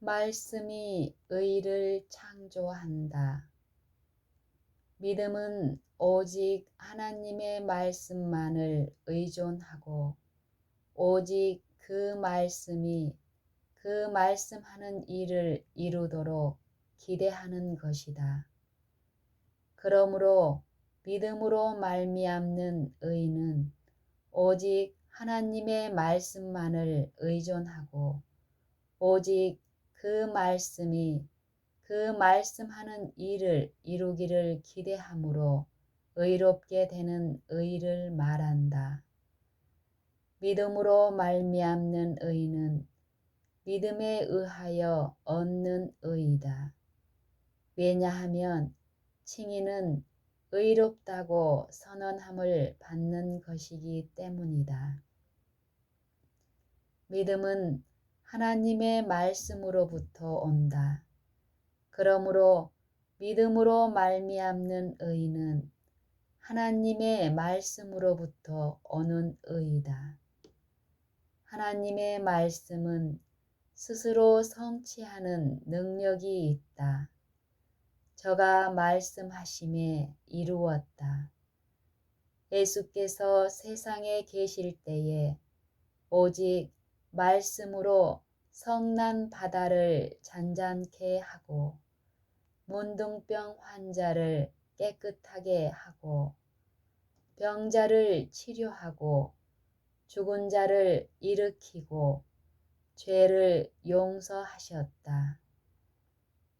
말씀이 의를 창조한다. 믿음은 오직 하나님의 말씀만을 의존하고 오직 그 말씀이 그 말씀하는 일을 이루도록 기대하는 것이다. 그러므로 믿음으로 말미암는 의는 오직 하나님의 말씀만을 의존하고 오직 그 말씀이 그 말씀하는 일을 이루기를 기대함으로 의롭게 되는 의를 말한다. 믿음으로 말미암는 의는 믿음에 의하여 얻는 의이다. 왜냐하면 칭의는 의롭다고 선언함을 받는 것이기 때문이다. 믿음은 하나님의 말씀으로부터 온다. 그러므로 믿음으로 말미암는 의는 하나님의 말씀으로부터 오는 의이다. 하나님의 말씀은 스스로 성취하는 능력이 있다. 저가 말씀하심에 이루었다. 예수께서 세상에 계실 때에 오직 말씀으로 성난 바다를 잔잔케 하고 문둥병 환자를 깨끗하게 하고 병자를 치료하고 죽은 자를 일으키고 죄를 용서하셨다.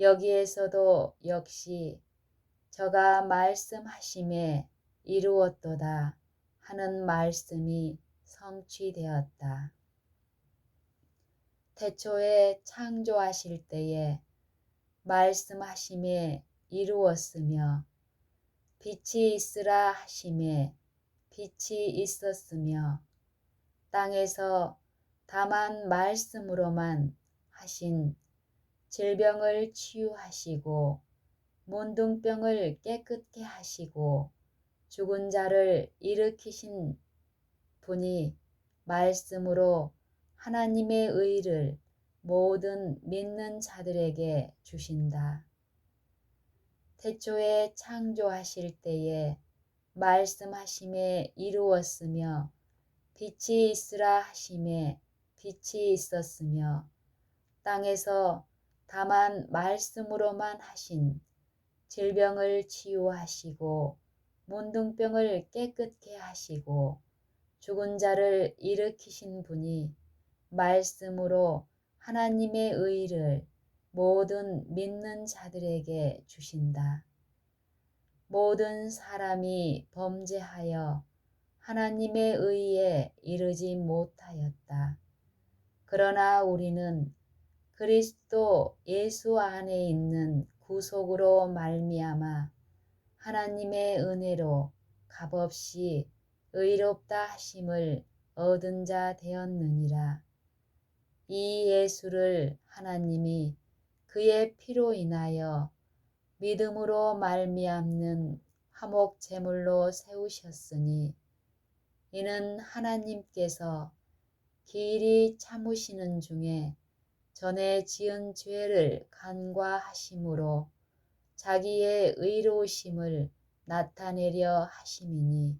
여기에서도 역시 저가 말씀하심에 이루었도다 하는 말씀이 성취되었다. 태초에 창조하실 때에 말씀하심에 이루었으며 빛이 있으라 하심에 빛이 있었으며 땅에서 다만 말씀으로만 하신 질병을 치유하시고 문둥병을 깨끗게 하시고 죽은 자를 일으키신 분이 말씀으로 하나님의 의를 모든 믿는 자들에게 주신다. 태초에 창조하실 때에 말씀하심에 이루었으며 빛이 있으라 하심에 빛이 있었으며 땅에서 다만 말씀으로만 하신 질병을 치유하시고 문둥병을 깨끗게 하시고 죽은 자를 일으키신 분이 말씀으로 하나님의 의를 모든 믿는 자들에게 주신다. 모든 사람이 범죄하여 하나님의 의에 이르지 못하였다. 그러나 우리는 그리스도 예수 안에 있는 구속으로 말미암아 하나님의 은혜로 값없이 의롭다 하심을 얻은 자 되었느니라. 이 예수를 하나님이 그의 피로 인하여 믿음으로 말미암는 화목 제물로 세우셨으니 이는 하나님께서 길이 참으시는 중에 전에 지은 죄를 간과하심으로 자기의 의로우심을 나타내려 하심이니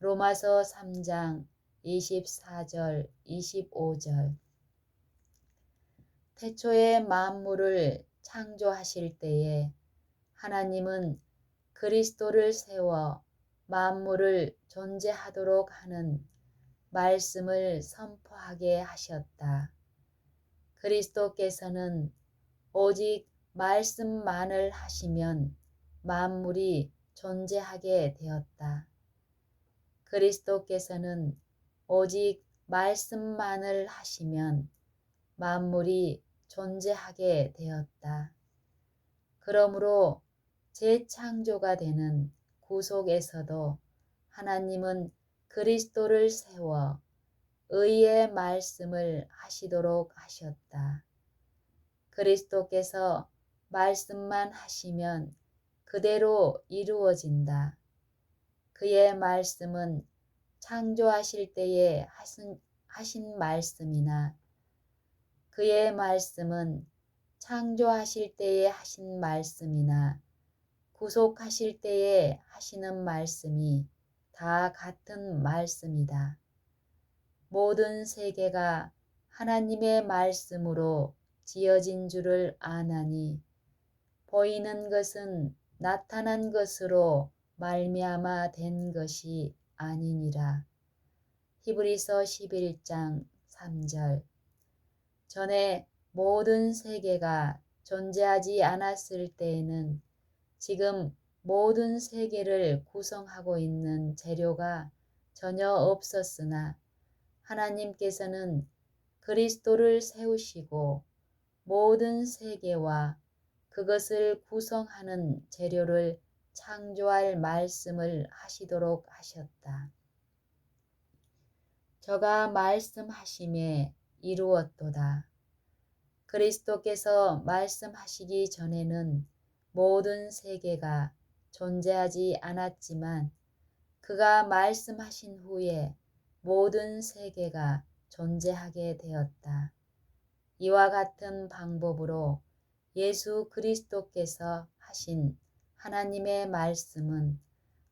로마서 3장 24절 25절 태초에 만물을 창조하실 때에 하나님은 그리스도를 세워 만물을 존재하도록 하는 말씀을 선포하게 하셨다. 그리스도께서는 오직 말씀만을 하시면 만물이 존재하게 되었다. 그리스도께서는 오직 말씀만을 하시면 만물이 존재하게 되었다. 그러므로 재창조가 되는 구속에서도 하나님은 그리스도를 세워 의의 말씀을 하시도록 하셨다. 그리스도께서 말씀만 하시면 그대로 이루어진다. 그의 말씀은 창조하실 때에 하신, 하신 말씀이나 그의 말씀은 창조하실 때에 하신 말씀이나 구속하실 때에 하시는 말씀이 다 같은 말씀이다. 모든 세계가 하나님의 말씀으로 지어진 줄을 아나니 보이는 것은 나타난 것으로 말미암아 된 것이 아니니라. 히브리서 11장 3절 전에 모든 세계가 존재하지 않았을 때에는 지금 모든 세계를 구성하고 있는 재료가 전혀 없었으나 하나님께서는 그리스도를 세우시고 모든 세계와 그것을 구성하는 재료를 창조할 말씀을 하시도록 하셨다. 저가 말씀하심에 이루었도다. 그리스도께서 말씀하시기 전에는 모든 세계가 존재하지 않았지만 그가 말씀하신 후에 모든 세계가 존재하게 되었다. 이와 같은 방법으로 예수 그리스도께서 하신 하나님의 말씀은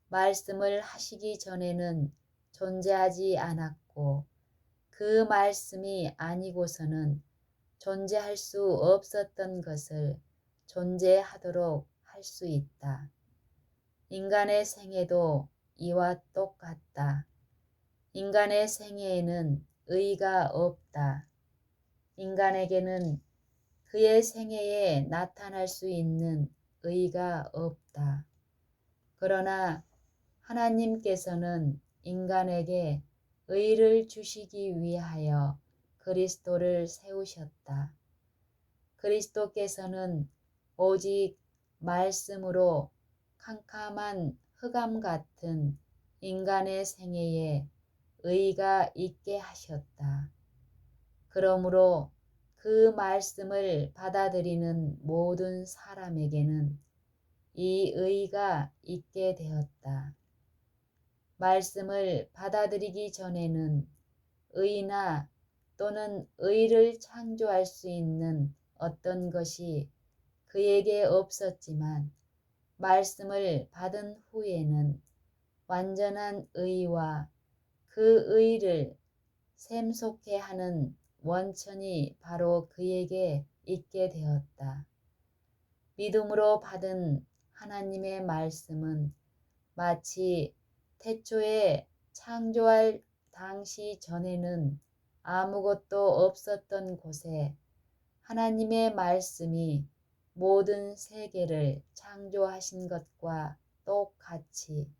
말씀을 하시기 전에는 존재하지 않았고 그 말씀이 아니고서는 존재할 수 없었던 것을 존재하도록 할 수 있다. 인간의 생애도 이와 똑같다. 인간의 생애에는 의가 없다. 인간에게는 그의 생애에 나타날 수 있는 의가 없다. 그러나 하나님께서는 인간에게 의를 주시기 위하여 그리스도를 세우셨다. 그리스도께서는 오직 말씀으로 캄캄한 흑암 같은 인간의 생애에 의가 있게 하셨다. 그러므로 그 말씀을 받아들이는 모든 사람에게는 이 의가 있게 되었다. 말씀을 받아들이기 전에는 의나 또는 의를 창조할 수 있는 어떤 것이 그에게 없었지만 말씀을 받은 후에는 완전한 의와 그 의를 샘솟게 하는 원천이 바로 그에게 있게 되었다. 믿음으로 받은 하나님의 말씀은 마치 태초에 창조할 당시 전에는 아무것도 없었던 곳에 하나님의 말씀이 모든 세계를 창조하신 것과 똑같이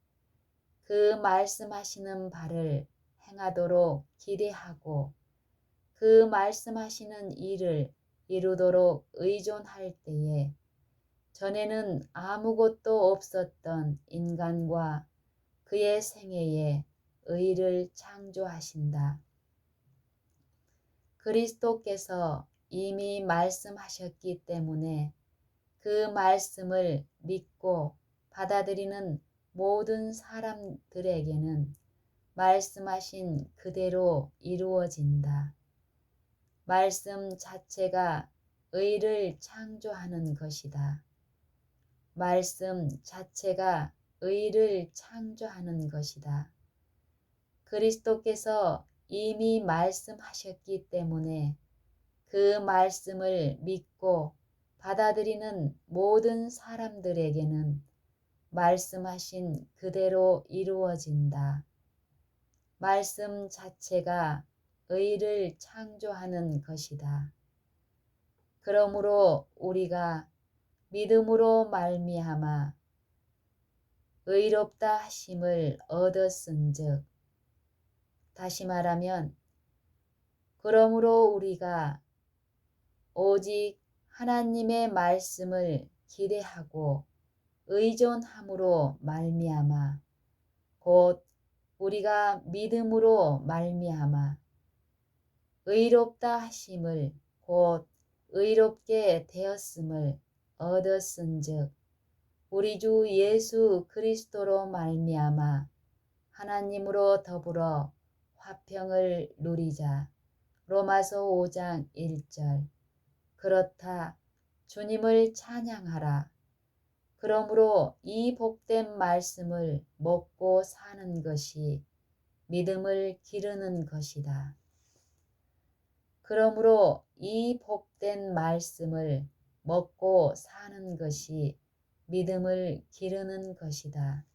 그 말씀하시는 바를 행하도록 기대하고 그 말씀하시는 일을 이루도록 의존할 때에 전에는 아무것도 없었던 인간과 그의 생애에 의를 창조하신다. 그리스도께서 이미 말씀하셨기 때문에 그 말씀을 믿고 받아들이는 모든 사람들에게는 말씀하신 그대로 이루어진다. 말씀 자체가 의를 창조하는 것이다. 말씀 자체가 의를 창조하는 것이다. 그리스도께서 이미 말씀하셨기 때문에 그 말씀을 믿고 받아들이는 모든 사람들에게는 말씀하신 그대로 이루어진다. 말씀 자체가 의를 창조하는 것이다. 그러므로 우리가 믿음으로 말미암아 의롭다 하심을 얻었은즉 다시 말하면 그러므로 우리가 오직 하나님의 말씀을 기대하고 의존함으로 말미암아 곧 우리가 믿음으로 말미암아 의롭다 하심을 곧 의롭게 되었음을 얻었은즉 우리 주 예수 그리스도로 말미암아 하나님으로 더불어 화평을 누리자. 로마서 5장 1절 그렇다 주님을 찬양하라. 그러므로 이 복된 말씀을 먹고 사는 것이 믿음을 기르는 것이다. 그러므로 이 복된 말씀을 먹고 사는 것이 믿음을 기르는 것이다.